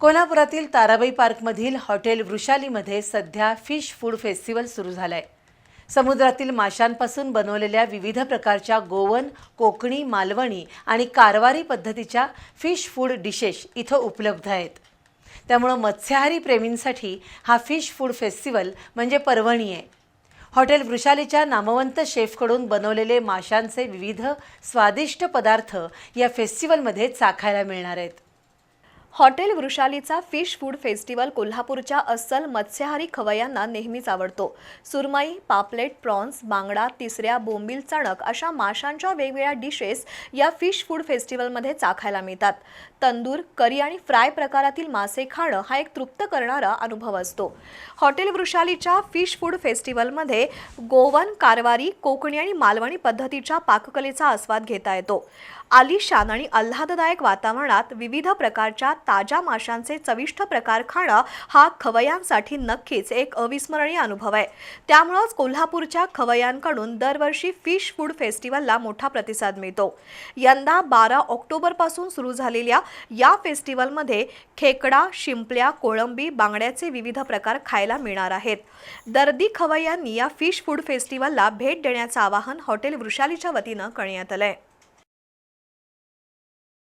कोल्हापुरातील ताराबाई पार्कमधील हॉटेल वृषालीमध्ये सध्या fish food festival सुरू झालंय. समुद्रातील माशांपासून बनवलेल्या विविध प्रकारच्या गोवन कोकणी मालवणी आणि कारवारी पद्धतीच्या फिश फूड डिशेश इथं उपलब्ध आहेत. त्यामुळं मत्स्याहारी प्रेमींसाठी हा फिश फूड फेस्टिवल म्हणजे पर्वणी आहे. हॉटेल वृषालीच्या नामवंत शेफकडून बनवलेले माशांचे विविध स्वादिष्ट पदार्थ या फेस्टिवलमध्ये चाखायला मिळणार आहेत. हॉटेल वृषालीचा फिश फूड फेस्टिवल कोल्हापूरच्या अस्सल मत्स्याहारी खवय्यांना नेहमीच आवडतो. सुरमई पापलेट प्रॉन्स बांगडा तिसऱ्या बोंबील चणक अशा माशांच्या वेगवेगळ्या डिशेस या फिश फूड फेस्टिवलमध्ये चाखायला मिळतात. तंदूर करी आणि फ्राय प्रकारातील मासे खाणं हा एक तृप्त करणारा अनुभव असतो. हॉटेल वृषालीच्या फिश फूड फेस्टिवलमध्ये गोवन कारवारी कोकणी आणि मालवणी पद्धतीच्या पाककलेचा आस्वाद घेता येतो. आलिशान आणि आल्हाददायक वातावरणात विविध प्रकारच्या ताज्या माशांचे चविष्ट प्रकार खाणं हा खवय्यांसाठी नक्कीच एक अविस्मरणीय अनुभव आहे. त्यामुळंच कोल्हापूरच्या खवयांकडून दरवर्षी फिश फूड फेस्टिवलला मोठा प्रतिसाद मिळतो. यंदा बारा ऑक्टोबरपासून सुरू झालेल्या या फेस्टिवलमध्ये खेकडा शिंपल्या कोळंबी बांगड्याचे विविध प्रकार खायला मिळणार आहेत. दर्दी खवय्यांनी या फिश फूड फेस्टिवलला भेट देण्याचं आवाहन हॉटेल वृषालीच्या वतीनं करण्यात आहे